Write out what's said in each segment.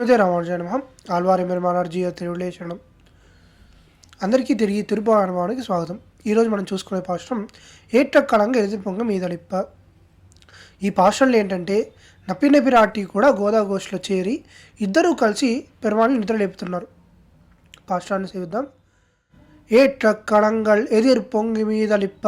అదే రామానుజ నమ ఆల్వారి మెరుమానార్జీ తిరువులేచరణం అందరికీ తిరిగి తిరుపు అనుభవానికి స్వాగతం ఈరోజు మనం చూసుకునే పాశ్రం ఏట్రక్కలంగా ఎదిరిపొంగ మీదలిప్ప ఈ పాశ్రంలో ఏంటంటే నప్పి పిరాటి కూడా గోదా ఘోష్లో చేరి ఇద్దరూ కలిసి పెరుమాళ్ళని నిద్రలేపుతున్నారు పాశ్రాన్ని సేవిద్దాం ஏற்றக்கணங்கள் எதிர் பொங்கி மீதளிப்ப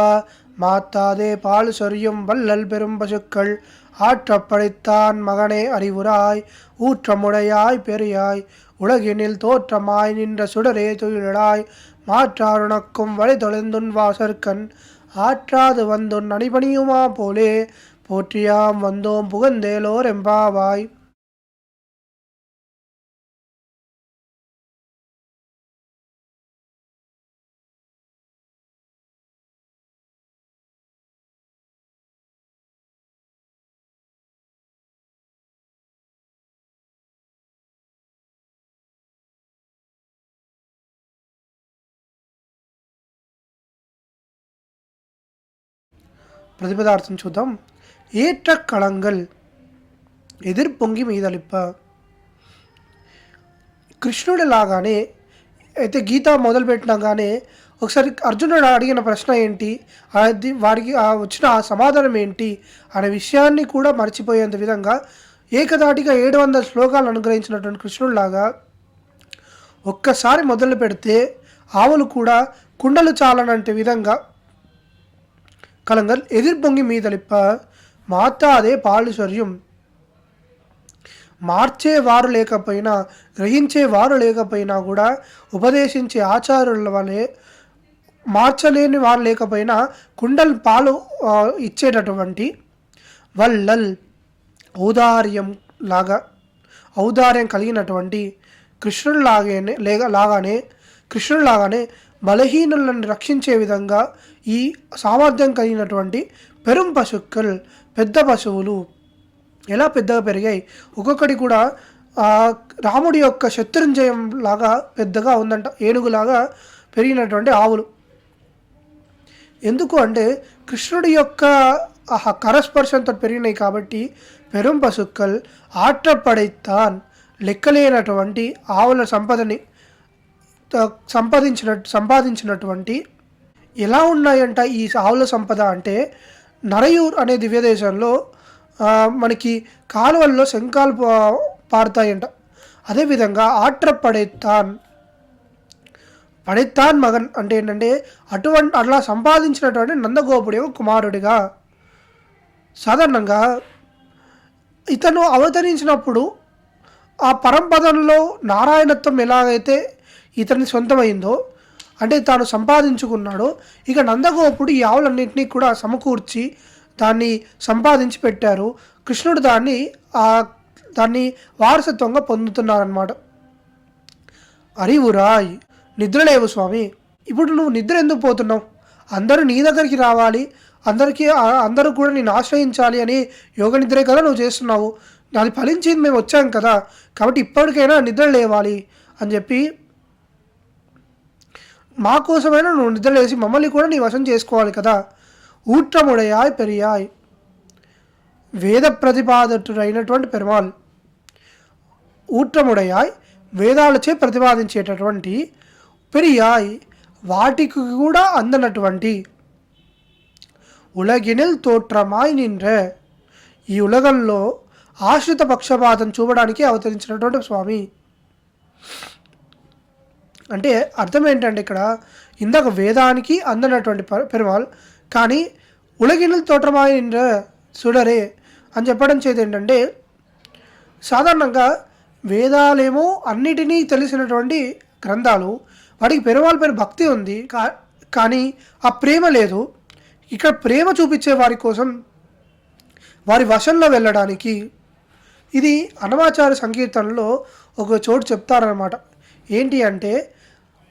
மாத்தாதே பால் சொரியும் வள்ளல் பெரும் பசுக்கள் ஆற்றப்படைத்தான் மகனே அறிவுராய் ஊற்றமுடையாய் பெரியாய் உலகினில் தோற்றமாய் நின்ற சுடரே துயிலாய் மாற்றாருணக்கும் வழி தொலைந்துன் வாசற்கண் ஆற்றாது வந்துன் அணிபணியுமா போலே போற்றியாம் வந்தோம் புகந்தேலோர் எம்பாவாய். ప్రతిపదార్థం చూద్దాం. ఏట్ర కళంగల్ ఎదిర్పొంగి మీదలిప్ప కృష్ణుడి లాగానే అయితే గీత మొదలుపెట్టినాగానే ఒకసారి అర్జునుడు అడిగిన ప్రశ్న ఏంటి? అది వారికి వచ్చిన ఆ సమాధానం ఏంటి? అనే విషయాన్ని కూడా మర్చిపోయేంత విధంగా ఏకదాటిగా ఏడు వందల శ్లోకాలు అనుగ్రహించినటువంటి కృష్ణుడిలాగా ఒక్కసారి మొదలు పెడితే ఆవులు కూడా కుండలు చాలనంటే విధంగా కలంగల్ ఎదిర్పొంగి మీదలిప్ప మాతాదే పాలుశర్యం మార్చేవారు లేకపోయినా గ్రహించేవారు లేకపోయినా కూడా ఉపదేశించే ఆచారుల వలె మార్చలేని వారు లేకపోయినా కుండల్ పాలు ఇచ్చేటటువంటి వల్లల్ ఔదార్యం లాగా ఔదార్యం కలిగినటువంటి కృష్ణుడిలాగానే లేగా లాగానే కృష్ణుడిలాగానే బలహీనులను రక్షించే విధంగా ఈ సామర్థ్యం కలిగినటువంటి పెరుం పశుక్కల్ పెద్ద పశువులు ఎలా పెద్దగా పెరిగాయి? ఒక్కొక్కటి కూడా రాముడి యొక్క శత్రుంజయం లాగా పెద్దగా ఉందంట ఏనుగులాగా పెరిగినటువంటి ఆవులు. ఎందుకు అంటే కృష్ణుడి యొక్క ఆ కరస్పర్శంతో పెరిగినాయి కాబట్టి పెరుం పశుక్కల్ ఆట్రపడైతాన్ లెక్కలేనటువంటి ఆవుల సంపదని సంపాదించిన సంపాదించినటువంటి ఎలా ఉన్నాయంట ఈ ఆవుల సంపద అంటే నరయూర్ అనే దివ్యదేశంలో మనకి కాలువల్లో శంఖాలు పారుతాయంట. అదేవిధంగా ఆట్ర పడేత్తాన్ పడేత్తాన్ మగన్ అంటే ఏంటంటే అటువంటి అట్లా సంపాదించినటువంటి నందగోపుడి యొక్క కుమారుడిగా. సాధారణంగా ఇతను అవతరించినప్పుడు ఆ పరంపదంలో నారాయణత్వం ఎలాగైతే ఇతని సొంతమైందో అంటే తాను సంపాదించుకున్నాడో. ఇక నందగోపుడు ఈ ఆవులన్నింటినీ కూడా సమకూర్చి దాన్ని సంపాదించి పెట్టారు. కృష్ణుడు దాన్ని ఆ దాన్ని వారసత్వంగా పొందుతున్నారన్నమాట. అరివురాయ్ నిద్రలేవు స్వామి. ఇప్పుడు నువ్వు నిద్ర ఎందుకు పోతున్నావు? అందరూ నీ దగ్గరికి రావాలి. అందరికీ అందరూ కూడా నేను ఆశ్రయించాలి అని యోగ నిద్రే కదా నువ్వు చేస్తున్నావు. అది ఫలించింది మేము వచ్చాం కదా. కాబట్టి ఇప్పటికైనా నిద్ర లేవాలి అని చెప్పి మా కోసమైనా నువ్వు నిద్రలేసి మమ్మల్ని కూడా నీ వశం చేసుకోవాలి కదా. ఊట్రముడయాయ్ పెరియాయ్. వేద ప్రతిపాదకుడైనటువంటి పెరుమాల్ ఊట్రముడయాయ్ వేదాలచే ప్రతిపాదించేటటువంటి పెరియాయ్ వాటికి కూడా అందనటువంటి. ఉలగినిల్ తోట్రమాయ్ నిండ్రే. ఈ ఉలగంలో ఆశ్రిత పక్షపాతం చూపడానికి అవతరించినటువంటి స్వామి. అంటే అర్థం ఏంటంటే ఇక్కడ ఇందాక వేదానికి అందనటువంటి ప- పెరుమాల్ కానీ ఉలగినిల్ తోట్రమాయ్ సుడరే అని చెప్పడం చేతి ఏంటంటే సాధారణంగా వేదాలేమో అన్నిటినీ తెలిసినటువంటి గ్రంథాలు వాటికి పెరుమాళ పైన భక్తి ఉంది కా కానీ ఆ ప్రేమ లేదు. ఇక్కడ ప్రేమ చూపించే వారి కోసం వారి వశంలో వెళ్ళడానికి ఇది అనమాచార సంకీర్తనలో ఒక చోటు చెప్తారనమాట ఏంటి అంటే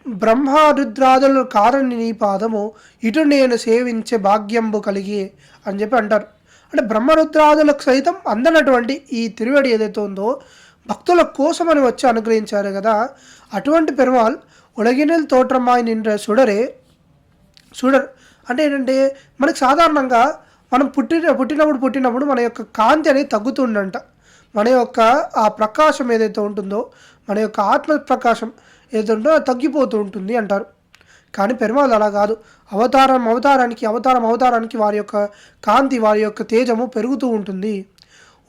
బ్రహ్మరుద్రాదులు కారని నీ పాదము ఇటు నేను సేవించే భాగ్యంబు కలిగి అని చెప్పి అంటారు. అంటే బ్రహ్మరుద్రాదులకు సైతం అందనటువంటి ఈ తిరువడి ఏదైతే ఉందో భక్తుల కోసమని వచ్చి అనుగ్రహించారు కదా. అటువంటి పెరుమాల్ ఉలగినెల్ తోటమ్మాయి నిండ్ర సుడరే సుడర్ అంటే ఏంటంటే మనకు సాధారణంగా మనం పుట్టిన పుట్టినప్పుడు పుట్టినప్పుడు మన యొక్క కాంతి అనేది తగ్గుతుండంట. మన యొక్క ఆ ప్రకాశం ఏదైతే ఉంటుందో మన యొక్క ఆత్మ ప్రకాశం ఏదైతే అది తగ్గిపోతూ ఉంటుంది అంటారు. కానీ పెరుమాళ్ళు అలా కాదు. అవతారం అవతారానికి అవతారం అవతారానికి వారి యొక్క కాంతి వారి యొక్క తేజము పెరుగుతూ ఉంటుంది.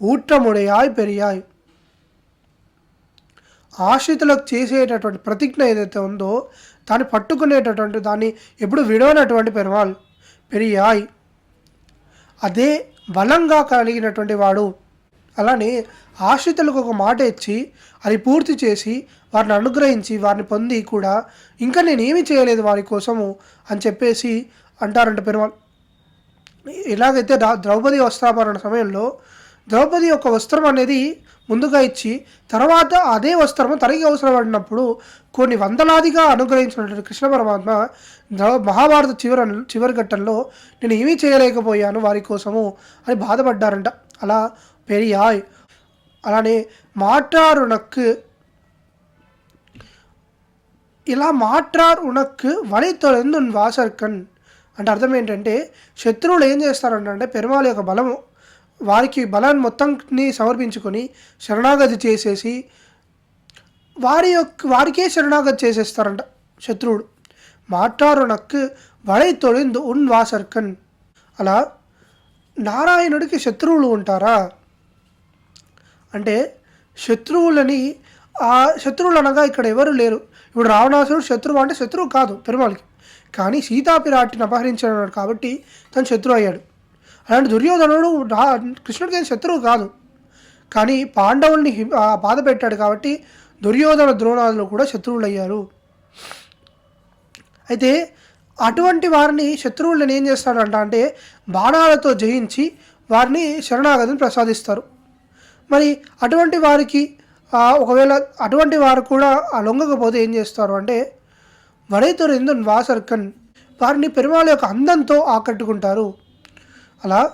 ఊట్రముడయాయ్ పెరియాయ్. ఆశ్రితులకు చేసేటటువంటి ప్రతిజ్ఞ ఏదైతే ఉందో దాన్ని పట్టుకునేటటువంటి దాన్ని ఎప్పుడు విడవనటువంటి పెరుమాళ్ళు పెరియాయ్. అదే బలంగా కలిగినటువంటి వాడు. అలానే ఆశ్రితులకు ఒక మాట ఇచ్చి అది పూర్తి చేసి వారిని అనుగ్రహించి వారిని పొంది కూడా ఇంకా నేనేమి చేయలేదు వారి కోసము అని చెప్పేసి అంటారంట పెరుమాళ్. ఎలాగైతే దా ద్రౌపది వస్త్రాభరణ సమయంలో ద్రౌపది యొక్క వస్త్రం అనేది ముందుగా ఇచ్చి తర్వాత అదే వస్త్రము తనకి అవసరపడినప్పుడు కొన్ని వందలాదిగా అనుగ్రహించినటువంటి కృష్ణ పరమాత్మ మహాభారత చివర చివరి ఘట్టంలో నేను ఏమీ చేయలేకపోయాను వారి కోసము అని బాధపడ్డారంట. అలా పెరియాయ్ అలానే మాట్లారు నక్కు ఇలా మాట్లార్ ఉనక్కు వలితొలెందు వాసర్కన్ అంటే అర్థం ఏంటంటే శత్రువులు ఏం చేస్తారంటే పెరుమాళ యొక్క బలము వారికి బలాన్ని మొత్తంని సమర్పించుకొని శరణాగతి చేసేసి వారి యొక్క వారికే శరణాగతి చేసేస్తారంట శత్రువుడు మాట్లారు నక్కు వడై తొడిందు ఉన్ వాసర్కన్ అలా నారాయణుడికి శత్రువులు ఉంటారా అంటే శత్రువులని ఆ శత్రువులు అనగా ఇక్కడ ఎవరు లేరు. ఇప్పుడు రావణాసురుడు శత్రువు అంటే శత్రువు కాదు పెరుమాళకి. కానీ సీతాపిరాటిని అపహరించాడు కాబట్టి తను శత్రువు అయ్యాడు. అలాంటి దుర్యోధనుడు రా కృష్ణుడికి శత్రువు కాదు. కానీ పాండవుల్ని బాధ పెట్టాడు కాబట్టి దుర్యోధన ద్రోణాదులు కూడా శత్రువులు అయ్యారు అయితే అటువంటి వారిని శత్రువులను ఏం చేస్తాడంట అంటే బాణాలతో జయించి వారిని శరణాగతిని ప్రసాదిస్తారు. మరి అటువంటి వారికి ఒకవేళ అటువంటి వారు కూడా ఆ లొంగకపోతే ఏం చేస్తారు అంటే వడైతోరు వాసర్కన్ వారిని పెరుమాళ యొక్క అందంతో ఆకట్టుకుంటారు. అలా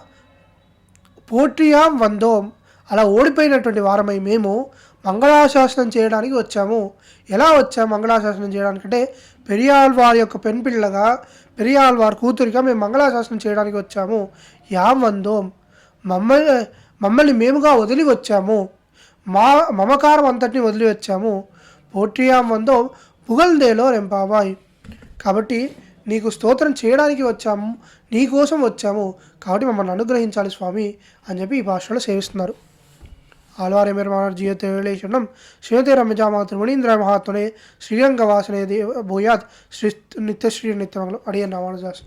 పోట్రియాం వందోం అలా ఓడిపోయినటువంటి వారమై మేము మంగళాశాసనం చేయడానికి వచ్చాము. ఎలా వచ్చాము మంగళాశాసనం చేయడానికి అంటే పెరియాల్ వారి యొక్క పెన్పిల్లగా పెరియాల్ వారి కూతురిగా మేము మంగళాశాసనం చేయడానికి వచ్చాము. యాం వందోం మమ్మల్ని మమ్మల్ని మేముగా వదిలి వచ్చాము. మా మమకారం అంతటిని వదిలి వచ్చాము. పోట్రియాం వందో పుగల్దేలో రెంపాబాయ్ కాబట్టి నీకు స్తోత్రం చేయడానికి వచ్చాము. నీ కోసం వచ్చాము. కాబట్టి మమ్మల్ని అనుగ్రహించాలి స్వామి అని చెప్పి ఈ భాషలో సేవిస్తున్నారు. ఆళ్వారే మేరమాన జీయతే వేళేషణం శ్రీమతి రమ్యజామా త్రిమణీంద్ర మహాత్మనే శ్రీరంగ వాసనే భూయాత్ శ్రీ నిత్యశ్రీ నిత్యమంగళం. అడియన్ రామానుజాస్